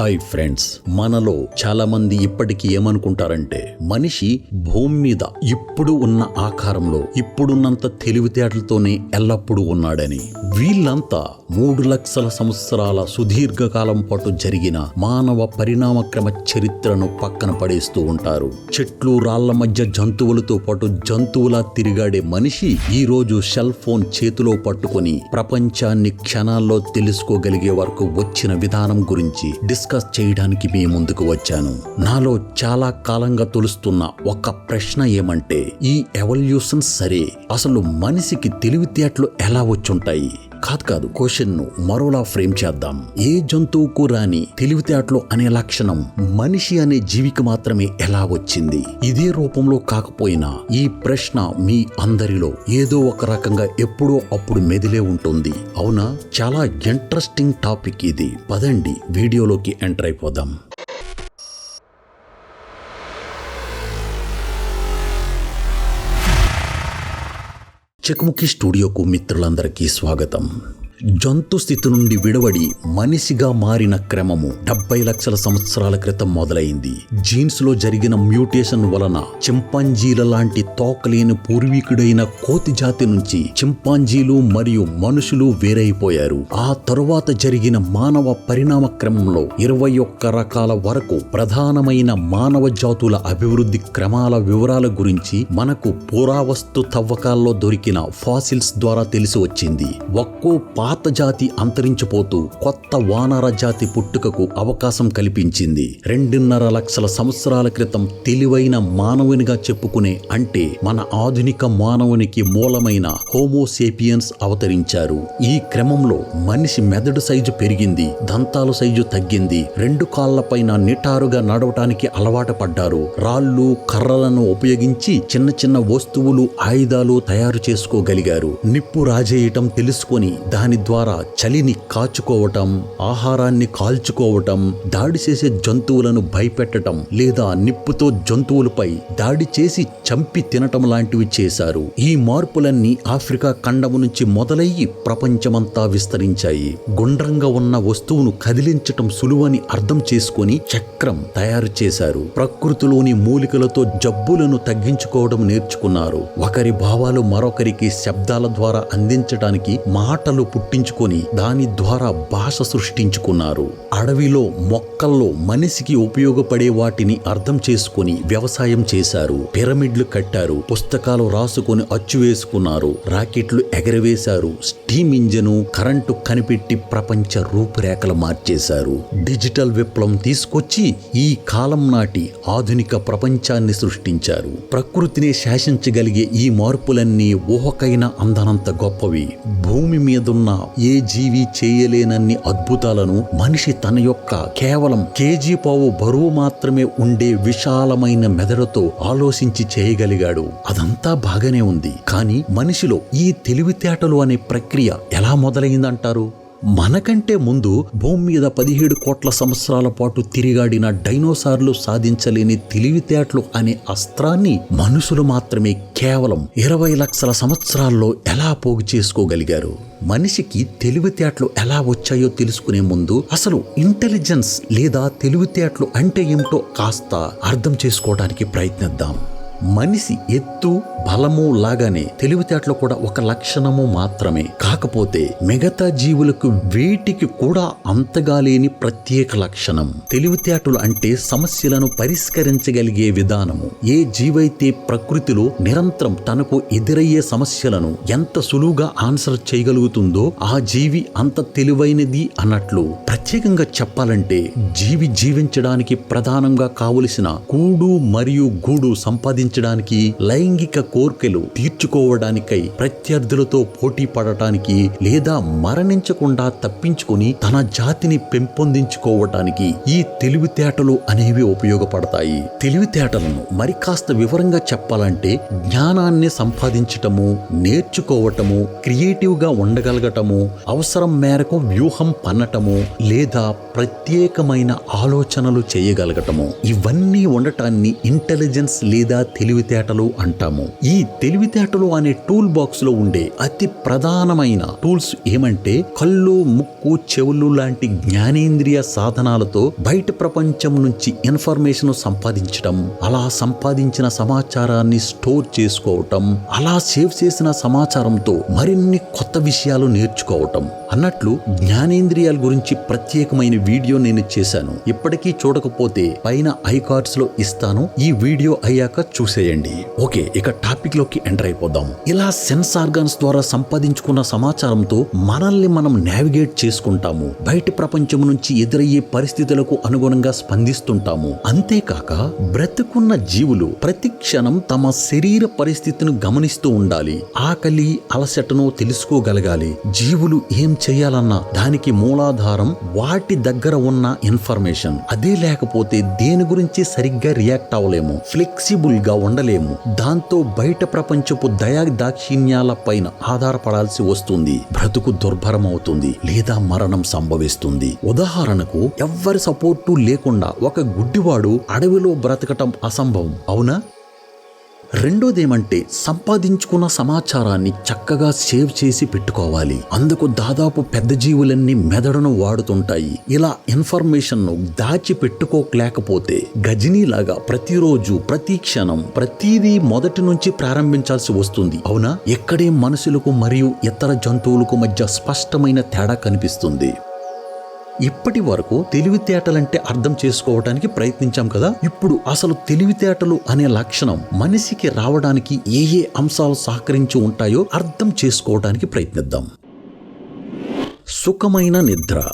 Hi friends మనలో చాలా మంది ఇప్పటికీ ఏమనుకుంటారంటే మనిషి భూమి మీద ఇప్పుడు ఉన్న ఆకారంలో ఇప్పుడున్నంత తెలివితేటలతోనే ఎల్లప్పుడూ ఉన్నాడని. వీళ్ళంతా మూడు లక్షల సంవత్సరాల సుదీర్ఘకాలం పాటు జరిగిన మానవ పరిణామక్రమ చరిత్రను పక్కన పడేస్తూ ఉంటారు. చెట్లు రాళ్ళ మధ్య జంతువులతో పాటు జంతువులా తిరిగాడే మనిషి ఈరోజు సెల్ ఫోన్ చేతిలో పట్టుకొని ప్రపంచాన్ని క్షణాల్లో తెలుసుకోగలిగే వరకు వచ్చిన విధానం గురించి డిస్కస్ చేయడానికి మీ ముందుకు వచ్చాను. నాలో చాలా కాలంగా తొలుస్తున్న ఒక ప్రశ్న ఏమంటే ఈ ఎవల్యూషన్ సరే అసలు మనిషికి తెలివితేటలు ఎలా వచ్చుంటాయి? కాదు కాదు క్వశ్చన్ను మరోలా ఫ్రేమ్ చేద్దాం. ఏ జంతువుకు రాని తెలివితేటలు అనే లక్షణం మనిషి అనే జీవికి మాత్రమే ఎలా వచ్చింది? ఇదే రూపంలో కాకపోయినా ఈ ప్రశ్న మీ అందరిలో ఏదో ఒక రకంగా ఎప్పుడో అప్పుడు మెదిలే ఉంటుంది. అవునా? చాలా ఇంట్రెస్టింగ్ టాపిక్ ఇది. పదండి వీడియోలోకి ఎంటర్ అయిపోదాం. చెకుముకి స్టూడియోకు మిత్రులందరికీ స్వాగతం. జంతు స్థితి నుండి విడవడి మనిషిగా మారిన క్రమము డెబ్బై లక్షల సంవత్సరాల క్రితం మొదలైంది. జీన్స్లో జరిగిన మ్యూటేషన్ వలన చింపాంజీల లాంటి తోకలేని పూర్వీకుడైన కోతి జాతి నుంచి చింపాంజీలు మరియు మనుషులు వేరైపోయారు. ఆ తరువాత జరిగిన మానవ పరిణామ క్రమంలో ఇరవై ఒక్క రకాల వరకు ప్రధానమైన మానవ జాతుల అభివృద్ధి క్రమాల వివరాల గురించి మనకు పురావస్తు తవ్వకాల్లో దొరికిన ఫాసిల్స్ ద్వారా తెలిసి వచ్చింది. ఒక్కో పాత జాతి అంతరించిపోతూ కొత్త వానర జాతి పుట్టుకకు అవకాశం కల్పించింది. రెండున్నర లక్షల సంవత్సరాల క్రితం తెలివైన మానవునిగా చెప్పుకునే అంటే మన ఆధునిక మానవునికి మూలమైన హోమోసేపియన్స్ అవతరించారు. ఈ క్రమంలో మనిషి మెదడు సైజు పెరిగింది దంతాల సైజు తగ్గింది. రెండు కాళ్ళపైన నిటారుగా నడవటానికి అలవాటు పడ్డారు. రాళ్ళు కర్రలను ఉపయోగించి చిన్న చిన్న వస్తువులు ఆయుధాలు తయారు చేసుకోగలిగారు. నిప్పు రాజేయటం తెలుసుకొని దాని ద్వారా చలిని కాచుకోవటం ఆహారాన్ని కాల్చుకోవటం దాడి చేసే జంతువులను భయపెట్టటం లేదా నిప్పుతో జంతువులపై దాడి చేసి చంపి తినటం లాంటివి చేశారు. ఈ మార్పులన్నీ ఆఫ్రికా ఖండము నుంచి మొదలయ్యి ప్రపంచమంతా విస్తరించాయి. గుండ్రంగా ఉన్న వస్తువును కదిలించటం సులువని అర్థం చేసుకొని చక్రం తయారు చేశారు. ప్రకృతిలోని మూలికలతో జబ్బులను తగ్గించుకోవడం నేర్చుకున్నారు. ఒకరి భావాలు మరొకరికి శబ్దాల ద్వారా అందించడానికి మాటలు పట్టించుకొని దాని ద్వారా భాష సృష్టించుకున్నారు. అడవిలో మొక్కల్లో మనిషికి ఉపయోగపడే వాటిని అర్థం చేసుకొని వ్యవసాయం చేశారు. పిరమిడ్లు కట్టారు పుస్తకాలు రాసుకొని అచ్చు వేసుకున్నారు రాకెట్లు ఎగరవేశారు స్టీమ్ ఇంజను కరెంటు కనిపెట్టి ప్రపంచ రూపురేఖలు మార్చేశారు. డిజిటల్ విప్లవం తీసుకొచ్చి ఈ కాలం నాటి ఆధునిక ప్రపంచాన్ని సృష్టించారు. ప్రకృతిని శాసించగలిగే ఈ మార్పులన్నీ ఊహకైన అందనంత గొప్పవి. భూమి మీదున్న ఏ జీవి చేయలేనన్ని అద్భుతాలను మనిషి తన యొక్క కేవలం కేజీ పావు బరువు మాత్రమే ఉండే విశాలమైన మెదడుతో ఆలోచించి చేయగలిగాడు. అదంతా బాగానే ఉంది. కానీ మనిషిలో ఈ తెలివితేటలు అనే ప్రక్రియ ఎలా మొదలైందంటారు? మనకంటే ముందు భూమి మీద పదిహేడు కోట్ల సంవత్సరాల పాటు తిరిగాడిన డైనోసార్లు సాధించలేని తెలివితేటలు అనే అస్త్రాన్ని మనుషులు మాత్రమే కేవలం ఇరవై లక్షల సంవత్సరాల్లో ఎలా పోగు చేసుకోగలిగారు? మనిషికి తెలివితేటలు ఎలా వచ్చాయో తెలుసుకునే ముందు అసలు ఇంటెలిజెన్స్ లేదా తెలివితేటలు అంటే ఏమిటో కాస్త అర్థం చేసుకోవడానికి ప్రయత్నిద్దాం. మనిషి ఎత్తు బలము లాగానే తెలివితేటలు కూడా ఒక లక్షణము మాత్రమే. కాకపోతే మిగతా జీవులకు వేటికి కూడా అంతగా లేని ప్రత్యేక లక్షణం. తెలివితేటలు అంటే సమస్యలను పరిష్కరించగలిగే విధానము. ఏ జీవైతే ప్రకృతిలో నిరంతరం తనకు ఎదురయ్యే సమస్యలను ఎంత సులువుగా ఆన్సర్ చేయగలుగుతుందో ఆ జీవి అంత తెలివైనది అన్నట్లు. ప్రత్యేకంగా చెప్పాలంటే జీవి జీవించడానికి ప్రధానంగా కావలసిన కూడు మరియు గూడు సంపాదించ సాధించడానికి లైంగిక కోర్కెలు తీర్చుకోవడానికై ప్రత్యర్థులతో పోటీ పడటానికి లేదా మరణించకుండా తప్పించుకొని తన జాతిని పెంపొందించుకోవటానికి ఈ తెలివితేటలు అనేవి ఉపయోగపడతాయి. తెలివితేటలను మరి కాస్త వివరంగా చెప్పాలంటే జ్ఞానాన్ని సంపాదించటము నేర్చుకోవటము క్రియేటివ్గా ఉండగలగటము అవసరం మేరకు వ్యూహం పన్నటము లేదా ప్రత్యేకమైన ఆలోచనలు చేయగలగటము. ఇవన్నీ ఉండటాన్ని ఇంటెలిజెన్స్ లేదా తెలివితేటలు అంటాము. ఈ తెలివితేటలు అనే టూల్ బాక్స్లో ఉండే అతి ప్రధానమైన టూల్స్ ఏమంటే కళ్ళు ముక్కు చెవులు లాంటి జ్ఞానేంద్రియ సాధనాలతో బయట ప్రపంచం నుంచి ఇన్ఫర్మేషన్ సంపాదించడం అలా సంపాదించిన సమాచారాన్ని స్టోర్ చేసుకోవటం అలా సేవ్ చేసిన సమాచారంతో మరిన్ని కొత్త విషయాలు నేర్చుకోవటం. అన్నట్లు జ్ఞానేంద్రియాల గురించి ప్రత్యేకమైన వీడియో నేను చేశాను. ఇప్పటికీ చూడకపోతే పైన ఐ కార్డ్స్లో ఇస్తాను. ఈ వీడియో అయ్యాక చూసేయండి. ఓకే ఇక టాపిక్లోకి ఎంటర్ అయిపోదాం. ఇలా సెన్స్ ఆర్గాన్స్ ద్వారా సంపాదించుకున్న సమాచారంతో మనల్ని మనం నావిగేట్ చేసుకుంటాము. బయటి ప్రపంచం నుంచి ఎదురయ్యే పరిస్థితులకు అనుగుణంగా స్పందిస్తుంటాము. అంతేకాక బ్రతుకున్న జీవులు ప్రతి క్షణం తమ శరీర పరిస్థితిని గమనిస్తూ ఉండాలి. ఆకలి అలసటను తెలుసుకోగలగాలి. జీవులు ఏం చేయాలన్నా దానికి మూలాధారం వాటి దగ్గర ఉన్న ఇన్ఫర్మేషన్. అదే లేకపోతే దేని గురించి సరిగ్గా రియాక్ట్ అవ్వలేము ఫ్లెక్సిబుల్గా ఉండలేము. దాంతో బయట ప్రపంచపు దయా దాక్షిణ్యాల పైన ఆధారపడాల్సి వస్తుంది. బ్రతుకు దుర్భరం అవుతుంది లేదా మరణం సంభవిస్తుంది. ఉదాహరణకు ఎవ్వరి సపోర్టు లేకుండా ఒక గుడ్డివాడు అడవిలో బ్రతకటం అసంభవం అవునా? రెండోదేమంటే సంపాదించుకున్న సమాచారాన్ని చక్కగా సేవ్ చేసి పెట్టుకోవాలి. అందుకు దాదాపు పెద్ద జీవులన్నీ మెదడును వాడుతుంటాయి. ఇలా ఇన్ఫర్మేషన్ను దాచి పెట్టుకోలేకపోతే గజనీలాగా ప్రతిరోజు ప్రతి క్షణం ప్రతిదీ మొదటి నుంచి ప్రారంభించాల్సి వస్తుంది. అవునా? ఎక్కడే మనుషులకు మరియు ఇతర జంతువులకు మధ్య స్పష్టమైన తేడా కనిపిస్తుంది. ఇప్పటి వరకు తెలివితేటలంటే అర్థం చేసుకోవడానికి ప్రయత్నించాం కదా. ఇప్పుడు అసలు తెలివితేటలు అనే లక్షణం మనిషికి రావడానికి ఏ ఏ అంశాలు సహకరించి ఉంటాయో అర్థం చేసుకోవడానికి ప్రయత్నిద్దాం. సుఖమైన నిద్ర.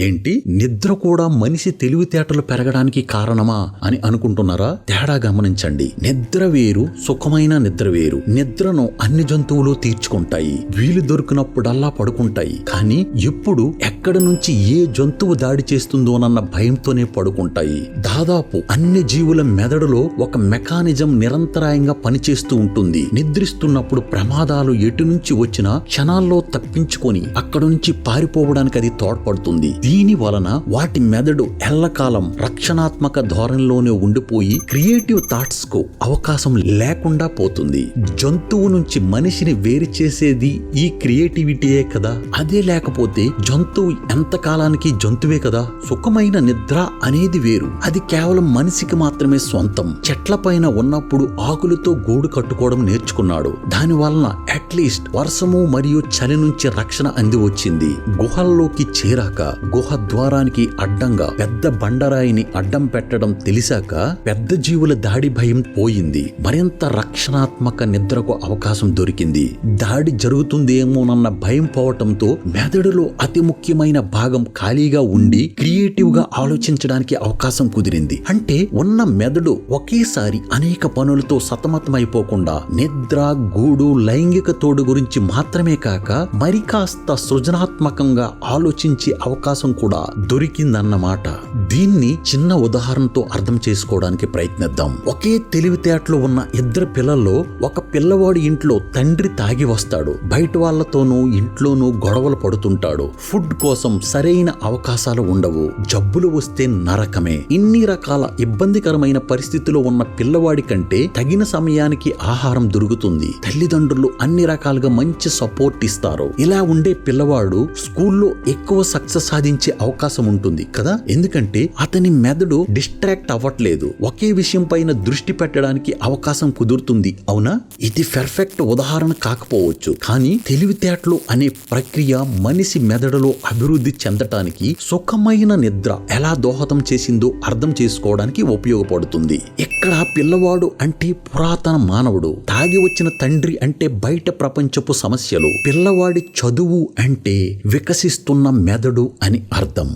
ఏంటి? నిద్ర కూడా మనిషి తెలివితేటలు పెరగడానికి కారణమా అని అనుకుంటున్నారా? తేడా గమనించండి. నిద్ర వేరు సుఖమైన నిద్ర వేరు. నిద్రను అన్ని జంతువులు తీర్చుకుంటాయి. వీలు దొరికినప్పుడల్లా పడుకుంటాయి. కానీ ఎప్పుడు ఎక్కడ నుంచి ఏ జంతువు దాడి చేస్తుందోనన్న భయంతోనే పడుకుంటాయి. దాదాపు అన్ని జీవుల మెదడులో ఒక మెకానిజం నిరంతరాయంగా పనిచేస్తూ ఉంటుంది. నిద్రిస్తున్నప్పుడు ప్రమాదాలు ఎటు నుంచి వచ్చినా క్షణాల్లో తప్పించుకొని అక్కడ నుంచి పారిపోవడానికి అది తోడ్పడుతుంది. దీని వలన వాటి మెదడు ఎల్లకాలం రక్షణాత్మక ధోరణిలోనే ఉండిపోయి క్రియేటివ్ థాట్స్కు అవకాశం లేకుండా పోతుంది. జంతువు నుంచి మనిషిని వేరు చేసేది ఈ క్రియేటివిటీయే కదా? అదే లేకపోతే జంతువు ఎంత కాలానికి జంతువే కదా? సుఖమైన నిద్ర అనేది వేరు. అది కేవలం మనిషికి మాత్రమే సొంతం చెట్ల పైన ఉన్నప్పుడు ఆకులతో గూడు కట్టుకోవడం నేర్చుకున్నాడు. దాని వలన అట్లీస్ట్ వర్షము మరియు చలి నుంచి రక్షణ అంది వచ్చింది. గుహల్లోకి చేరాక గుహద్వారానికి అడ్డంగా పెద్ద బండరాయిని అడ్డం పెట్టడం తెలిసాక పెద్ద జీవుల దాడి భయం పోయింది. మరింత రక్షణాత్మక నిద్రకు అవకాశం దొరికింది. దాడి జరుగుతుందేమోనన్న భయం పోవటంతో మెదడులో అతి ముఖ్యమైన భాగం ఖాళీగా ఉండి క్రియేటివ్గా ఆలోచించడానికి అవకాశం కుదిరింది. అంటే ఉన్న మెదడు ఒకేసారి అనేక పనులతో సతమతమైపోకుండా నిద్ర గూడు లైంగిక తోడు గురించి మాత్రమే కాక మరి కాస్త సృజనాత్మకంగా ఆలోచించే అవకాశం కూడా దొరికిందన్నమాట దీన్ని చిన్న ఉదాహరణతో అర్థం చేసుకోవడానికి ప్రయత్నిద్దాం. ఒకే తెలివితేటలు ఉన్న ఇద్దరు పిల్లల్లో ఒక పిల్లవాడి ఇంట్లో తండ్రి తాగి వస్తాడు. బయట వాళ్ళతోనూ ఇంట్లోనూ గొడవలు పడుతుంటాడు. ఫుడ్ కోసం సరైన అవకాశాలు ఉండవు. జబ్బులు వస్తే నరకమే. ఇన్ని రకాల ఇబ్బందికరమైన పరిస్థితిలో ఉన్న పిల్లవాడి కంటే తగిన సమయానికి ఆహారం దొరుకుతుంది. తల్లిదండ్రులు అన్ని రకాలుగా మంచి సపోర్ట్ ఇస్తారు. ఇలా ఉండే పిల్లవాడు స్కూల్లో ఎక్కువ సక్సెస్ సాధించే అవకాశం ఉంటుంది కదా? ఎందుకంటే అతని మెదడు డిస్ట్రాక్ట్ అవ్వట్లేదు. ఒకే విషయం పైన దృష్టి పెట్టడానికి అవకాశం కుదురుతుంది. అవునా? ఇది పెర్ఫెక్ట్ ఉదాహరణ కాకపోవచ్చు. కానీ తెలివితేటలు అనే ప్రక్రియ మనిషి మెదడులో అభివృద్ధి చెందటానికి సుఖమైన నిద్ర ఎలా దోహదం చేసిందో అర్థం చేసుకోవడానికి ఉపయోగపడుతుంది. ఇక్కడ పిల్లవాడు అంటే పురాతన మానవుడు. తాగి వచ్చిన తండ్రి అంటే బయట ప్రపంచపు సమస్యలు. పిల్లవాడి చదువు అంటే వికసిస్తున్న మెదడు అని అర్థం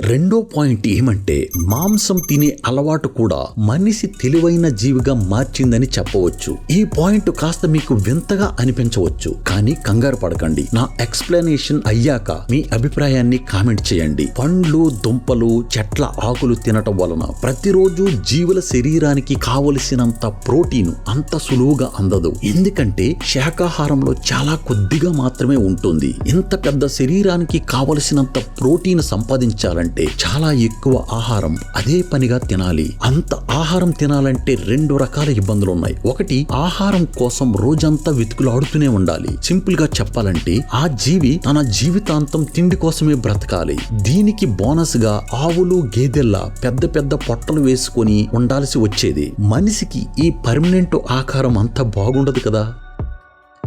రెండో పాయింట్ ఏమంటే మాంసం తినే అలవాటు కూడా మనిషి తెలివైన జీవిగా మార్చిందని చెప్పవచ్చు. ఈ పాయింట్ కాస్త మీకు వింతగా అనిపించవచ్చు. కానీ కంగారు పడకండి. నా ఎక్స్ప్లెనేషన్ అయ్యాక మీ అభిప్రాయాన్ని కామెంట్ చేయండి. పండ్లు దుంపలు చెట్ల ఆకులు తినటం వలన ప్రతిరోజు జీవుల శరీరానికి కావలసినంత ప్రోటీన్ అంత సులువుగా అందదు. ఎందుకంటే శాకాహారంలో చాలా కొద్దిగా మాత్రమే ఉంటుంది. ఇంత పెద్ద శరీరానికి కావలసినంత ప్రోటీన్ సంపాదించాలంటే కంటే చాలా ఎక్కువ ఆహారం అదే పనిగా తినాలి. అంత ఆహారం తినాలంటే రెండు రకాల ఇబ్బందులు ఉన్నాయి ఒకటి ఆహారం కోసం రోజంతా వెతుకులాడుతూనే ఉండాలి. సింపుల్గా చెప్పాలంటే ఆ జీవి తన జీవితాంతం తిండి కోసమే బ్రతకాలి. దీనికి బోనస్గా ఆవులు గేదెల్లా పెద్ద పెద్ద పొట్టలు వేసుకొని ఉండాల్సి వచ్చేది. మనిషికి ఈ పర్మనెంట్ ఆకారం అంత బాగుండదు కదా?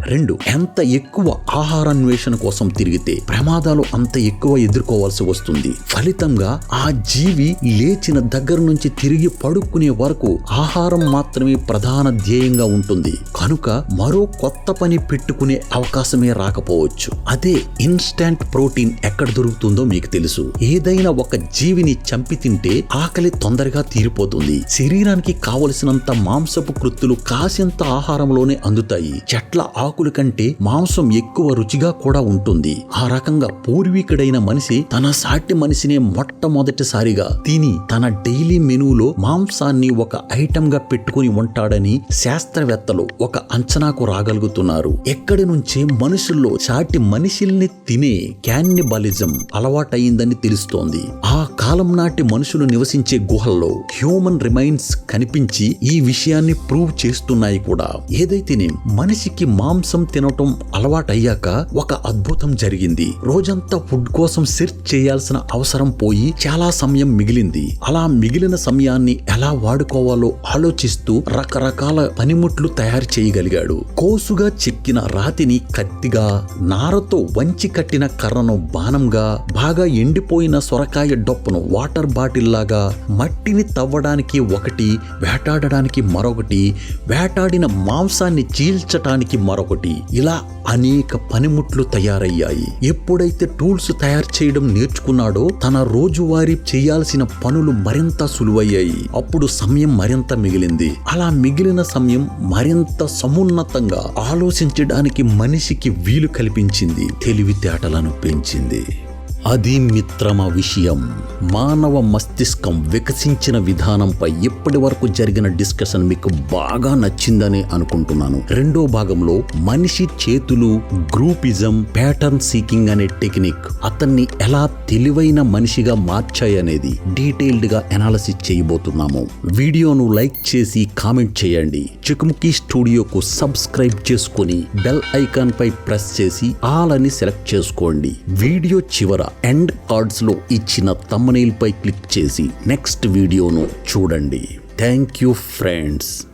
రెండు ఎంత ఎక్కువ ఆహారాన్వేషణ కోసం తిరిగితే ప్రమాదాలు అంత ఎక్కువ ఎదుర్కోవాల్సి వస్తుంది. ఫలితంగా ఆ జీవి లేచిన దగ్గర నుంచి తిరిగి పడుకునే వరకు ఆహారం మాత్రమే ప్రధాన ధ్యేయంగా ఉంటుంది. కనుక మరో కొత్త పని పెట్టుకునే అవకాశమే రాకపోవచ్చు. అదే ఇన్స్టాంట్ ప్రోటీన్ ఎక్కడ దొరుకుతుందో మీకు తెలుసు. ఏదైనా ఒక జీవిని చంపి తింటే ఆకలి తొందరగా తీరిపోతుంది. శరీరానికి కావలసినంత మాంసపు కృత్తులు కాసింత ఆహారంలోనే అందుతాయి. చెట్ల ఆకుల కంటే మాంసం ఎక్కువ రుచిగా కూడా ఉంటుంది. ఆ రకంగా పూర్వీకుడైన మనిషి తన సాటి మనిషినే మొట్టమొదటిసారిగా తిని తన డైలీ మెనూలో మాంసాన్ని ఒక ఐటెంగా పెట్టుకుని ఉంటాడని శాస్త్రవేత్తలు ఒక అంచనాకు రాగలుగుతున్నారు. ఎక్కడి నుంచే మనుషుల్లో సాటి మనిషిల్ని తినే క్యాన్నిబలిజం అలవాటయిందని తెలుస్తోంది. ఆ కాలం నాటి మనుషులు నివసించే గుహల్లో హ్యూమన్ రిమైన్స్ కనిపించి ఈ విషయాన్ని ప్రూవ్ చేస్తున్నాయి కూడా. ఏదైతేనే మనిషికి మాంసం తినటం అలవాటయ్యాక ఒక అద్భుతం జరిగింది. రోజంతా ఫుడ్ కోసం సెర్చ్ చేయాల్సిన అవసరం పోయి చాలా సమయం మిగిలింది. అలా మిగిలిన సమయాన్ని ఎలా వాడుకోవాలో ఆలోచిస్తూ రకరకాల పనిముట్లు తయారు చేయగలిగాడు. కోసుగా చెక్కిన రాతిని కత్తిగా నారతో వంచి కట్టిన కర్రను బాణంగా బాగా ఎండిపోయిన సొరకాయ డొప్పను వాటర్ బాటిల్ లాగా మట్టిని తవ్వడానికి ఒకటి వేటాడడానికి మరొకటి వేటాడిన మాంసాన్ని చీల్చటానికి మరొకటి. ఇలా అనేక పనిముట్లు తయారయ్యాయి. ఎప్పుడైతే టూల్స్ తయారు చేయడం నేర్చుకున్నాడో తన రోజువారీ చేయాల్సిన పనులు మరింత సులువయ్యాయి. అప్పుడు సమయం మరింత మిగిలింది. అలా మిగిలిన సమయం మరింత సమున్నతంగా ఆలోచించడానికి మనిషికి వీలు కల్పించింది. తెలివితేటలను పెంచింది. అది మిత్రమ విషయం మానవ మస్తిష్కం వికసించిన విధానంపై ఇప్పటి వరకు జరిగిన డిస్కషన్ మీకు బాగా నచ్చిందని అనుకుంటున్నాను. రెండో భాగంలో మనిషి చేతులు గ్రూపిజం ప్యాటర్న్ సీకింగ్ అనే టెక్నిక్ అతన్ని ఎలా తెలివైన మనిషిగా మార్చాయనేది డీటెయిల్డ్గా అనాలసిస్ చేయబోతున్నాము. వీడియోను లైక్ చేసి కామెంట్ చేయండి. చికుముకి స్టూడియోకు సబ్స్క్రైబ్ చేసుకొని బెల్ ఐకాన్ పై ప్రెస్ చేసి ఆల్ అని సెలెక్ట్ చేసుకోండి. వీడియో చివర ఎండ్ కార్డ్స్లో ఇచ్చిన తమ్మనీల్పై క్లిక్ చేసి నెక్స్ట్ వీడియోను చూడండి. Thank you friends.